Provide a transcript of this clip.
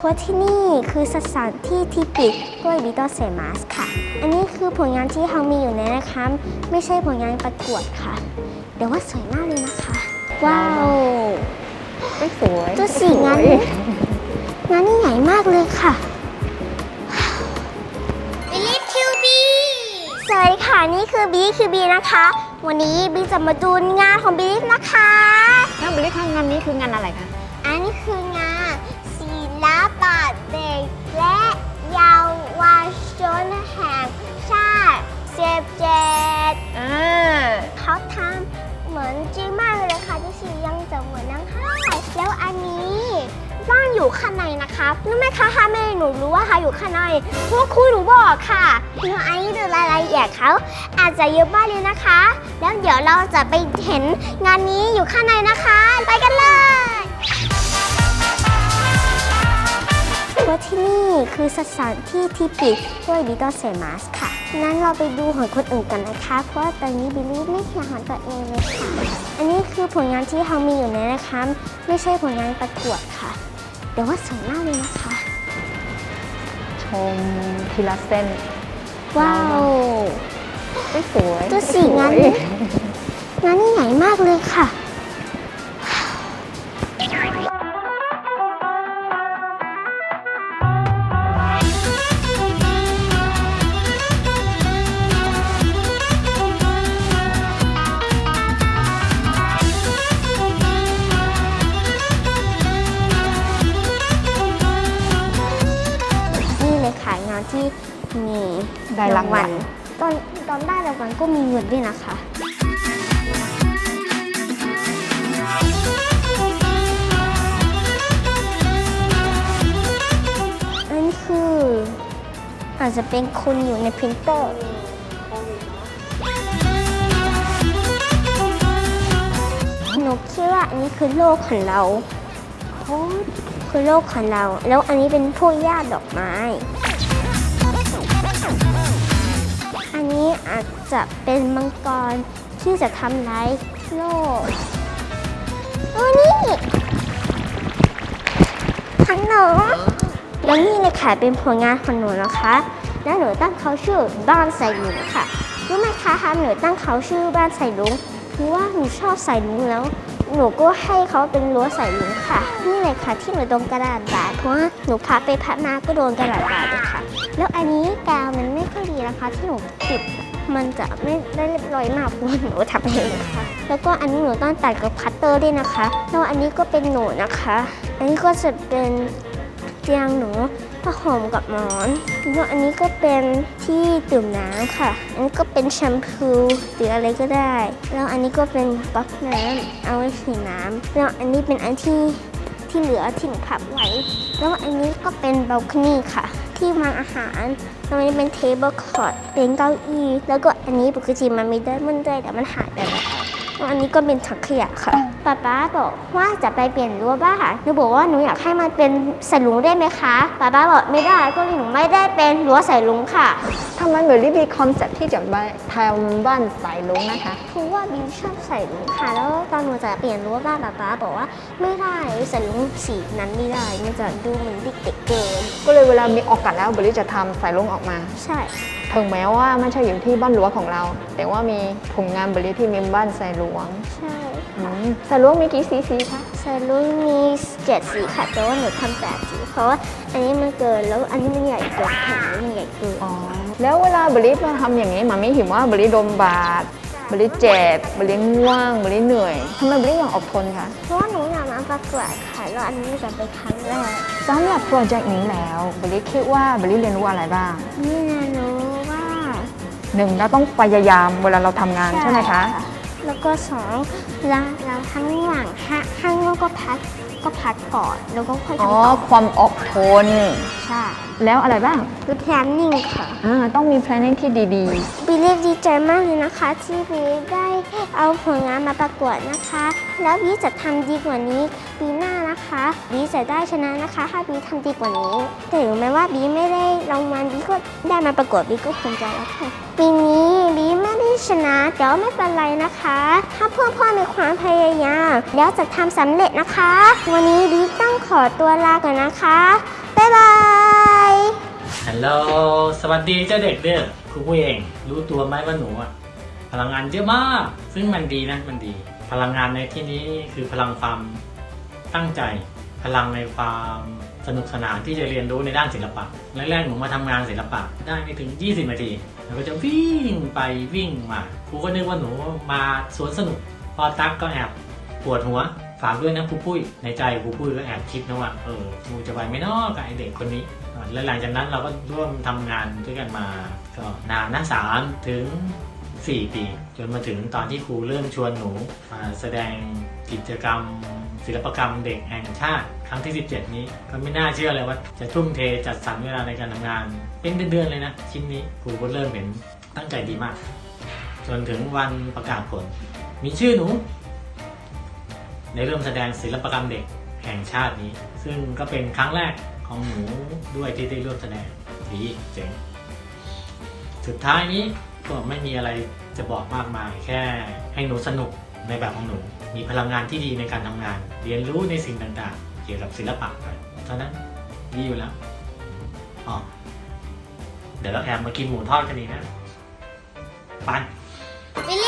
เพราะที่นี่คือสถานที่ที่ปิดด้วยบิโตเซมัสค่ะ อันนี้คือผลงานที่เขามีอยู่ในนะคะ ไม่ใช่ผลงานประกวดค่ะ เดี๋ยวว่าสวยมากเลยนะคะ ว้าวไม่สวยตัวสีงั้นงานนี่ใหญ่มากเลยค่ะ Believe QB สวัสดีค่ะนี่คือ Believe QB นะคะ วันนี้บีจะมาดูงานของ Believe นะคะงานบริการงานนี้คืองานอะไรคะอันนี้คืองาน ศิลปะเด็กและเยาวชนแห่งชาติเซฟเจ็ดอ่าเขาทำเหมือนจริงมากเลยค่ะที่สียังจะเหมือนนังไห้แล้วอันนี้ว่างอยู่ข้างในนะคะรู้ไหมคะถ้าไม่หนูรู้ว่าค่ะอยู่ข้างในเพราะว่าครูหนูบอกค่ะแล้วอันนี้ดูรายละเอียดเขาอาจจะเยอะมากเลยนะคะ แล้วเดี๋ยวเราจะไปเห็นงานนี้อยู่ข้างในนะคะ ไปกันเลย เพราะที่นี่คือสถานที่ที่ปิดด้วยบิโตเซมัสค่ะงั้นเราไปดูของคนอื่นกันนะคะ เพราะว่าตอนนี้บิลลี่ไม่เห็นของตัวเองเลยค่ะ อันนี้คือผลงานที่เขามีอยู่ในนะคะ ไม่ใช่ผลงานประกวดค่ะเดี๋ยวว่าสวยมากเลยนะคะ ชมทีละเส้น ว้าวไม่สวยตัวสีงั้นไม่สวยงานนี่ใหญ่มากเลยค่ะ มีได้รางวัลตอนตอนได้รางวัลก็มีเงินด้วยนะคะอันนี้คือ อาจจะเป็นคนอยู่ในพรินเตอร์หนูคิดว่าอันนี้คือโลกของเราโอ้คือโลกของเรา แล้วอันนี้เป็นพวกหญ้าดอกไม้ นี้อาจจะเป็นมังกรที่จะทำร้ายโลกโอ้นี่ทั้งหนูแล้วนี่เลยค่ะเป็นผลงานของหนูนะคะ แล้วหนูตั้งเขาชื่อบ้านใส่ลุงค่ะ รู้ไหมคะคะหนูตั้งเขาชื่อบ้านใส่ลุงเพราะว่าหนูชอบใส่ลุงแล้ว หนูก็ให้เขาเป็นรั้วใส่ลุงค่ะ นี่เลยค่ะที่หนูโดนกระดาษบาดเพราะว่าหนูพับไปพับมาก็โดนกระดาษบาดเลยค่ะ แล้วอันนี้กาวมันไม่ค่อยดีนะคะ ที่หนูติดมันจะไม่ได้เรียบร้อยมากเพราะว่าหนูทำเองนะคะแล้วก็อันนี้หนูต้องตัดกับคัตเตอร์ด้วยนะคะ แล้วอันนี้ก็เป็นหนูนะคะ อันนี้ก็จะเป็นเตียงหนู ผ้าห่มกับหมอนแล้วอันนี้ก็เป็นที่ดื่มน้ำค่ะ อันนี้ก็เป็นแชมพูหรืออะไรก็ได้ แล้วอันนี้ก็เป็นก๊อกน้ำเอาไว้ฉีดน้ำแล้วอันนี้เป็นอันที่ที่เหลือที่หนูพับไว้ แล้วอันนี้ก็เป็นบัลคอนี่ค่ะ ที่วางอาหารแล้วอันนี้เป็นเทเบิลคอร์ดเป็นเก้าอี้ แล้วก็อันนี้ปกติมันไม่ได้มันได้แต่มันหายไปแล้ว อันนี้ก็เป็นถังขยะค่ะป๊าป๊าบอกว่าจะไปเปลี่ยนรั้วบ้านหนูบอกว่าหนูอยากให้มันเป็นใส่ลุงได้ไหมคะป๊าป๊าบอกไม่ได้ก็เลยหนูไม่ได้เป็นรั้วใส่ลุงค่ะทำไมเบอร์รี่มีคอนเซ็ปต์ที่จะไปทำบ้านสายลุงนะคะเพราะว่าบิวชอบใส่ลุงค่ะ แล้วตอนหนูจะเปลี่ยนรั้วบ้านป๊าป๊าบอกว่าไม่ได้ใส่ลุงสีนั้นไม่ได้มันจะดูเหมือนเด็กๆเกิน ก็เลยเวลามีโอกาสแล้วเบอร์รี่จะทำสายลุงออกมา ใช่ถึงแม้ว่าไม่ใช่อยู่ที่บ้านหลวงของเรา แต่ว่ามีผลงานเบอร์รี่ที่มีบ้านสายหลวงใช่อืมสายหลวงมีกี่สีสีคะใส่ลุงมีเจ็ดสีค่ะแต่ว่าหนูทำแปดสี เพราะว่าอันนี้มันเกินแล้วอันนี้มันใหญ่เกินแผ่นนี้มันใหญ่เกินอ๋อแล้วเวลาเบอร์รี่มาทำอย่างนี้หมาไม่เห็นว่าเบอร์รี่โดนบาดเบอร์รี่เจ็บเบอร์รี่ง่วงเบอร์รี่เหนื่อยทำไมเบอร์รี่ยังอดทนคะ เพราะว่าหนูอยากมาประกวดค่ะแล้วอันนี้จะเป็นครั้งแรกสำหรับโปรเจกต์นี้แล้วเบอร์รี่คิดว่าเบอร์รี่เรียนรู้อะไรบ้าง นี่นะรู้ว่า หนึ่งเราต้องพยายามเวลาเราทำงานใช่ไหมคะ แล้วก็สองเราเราทั้งหลังห้าข้างนอกก็พักก็พักก่อน แล้วก็ค่อยอ๋อ ทำต่อความอดทน ใช่แล้วอะไรบ้างคือแพลนนิ่งค่ะ อ่าต้องมี planning ที่ดีบิลลี่ดีใจมากเลยนะคะ ที่บีได้เอาผลงานมาประกวดนะคะ แล้วบีจะทำดีกว่านี้ปีหน้า นะคะ บีจะได้ชนะนะคะ ถ้าบีทำดีกว่านี้ แต่ถึงแม้ว่าบีไม่ได้รางวัลบีก็ได้มาประกวดบีก็ภูมิใจแล้วค่ะปีนี้บีไม่ได้ชนะแต่ว่าไม่เป็นไรนะคะ ถ้าเพื่อนพ่อมีความพยายามแล้วจะทำสำเร็จนะคะ วันนี้บีต้องขอตัวลาก่อนนะคะไปฮัลโหลสวัสดีเจ้าเด็กเด้อครูผู้เอง รู้ตัวไหมว่าหนูอะพลังงานเยอะมาก ซึ่งมันดีนะมันดี พลังงานในที่นี้คือพลังความ ตั้งใจพลังในความสนุกสนานที่จะเรียนรู้ในด้านศิลปะ แรกๆ หนูมาทำงานศิลปะได้ไม่ถึง 20 นาทีแล้วก็จะวิ่งไปวิ่งมาครูก็นึกว่าหนูมาสวนสนุก พอตักก็แอบปวดหัวฝากด้วยนะครูปุ้ยในใจครูปุ้ยก็แอบคิดนะว่าเออครูจะไปไม่นอกกับไอเด็กคนนี้ แล้วหลังจากนั้นเราก็ร่วมทำงานด้วยกันมาก็นานนะสามถึง 4 ปี จนมาถึงตอนที่ครูเริ่มชวนหนูมาแสดงกิจกรรม ศิลปกรรมเด็กแห่งชาติ ครั้งที่ 17 นี้ ก็ไม่น่าเชื่อเลยว่าจะทุ่มเทจัดสรรเวลาในการทำงาน เป็นเดือนๆเลยนะ ชิ้นนี้ครูก็เริ่มเห็นตั้งใจดีมาก จนถึงวันประกาศผล มีชื่อหนูในเริ่มแสดงศิลปกรรมเด็กแห่งชาตินี้ ซึ่งก็เป็นครั้งแรกของหนูด้วยที่ได้ร่วมแสดงดีเจ๋งสุดท้ายนี้ ก็ไม่มีอะไรจะบอกมากมาย แค่ให้หนูสนุกในแบบของหนู มีพลังงานที่ดีในการทำงาน เรียนรู้ในสิ่งต่างๆ เกี่ยวกับศิลปะไปเท่านั้นดีอยู่แล้วอ๋อเดี๋ยวเราแอบมากินหมูทอดกันดีนะไปวิลลี่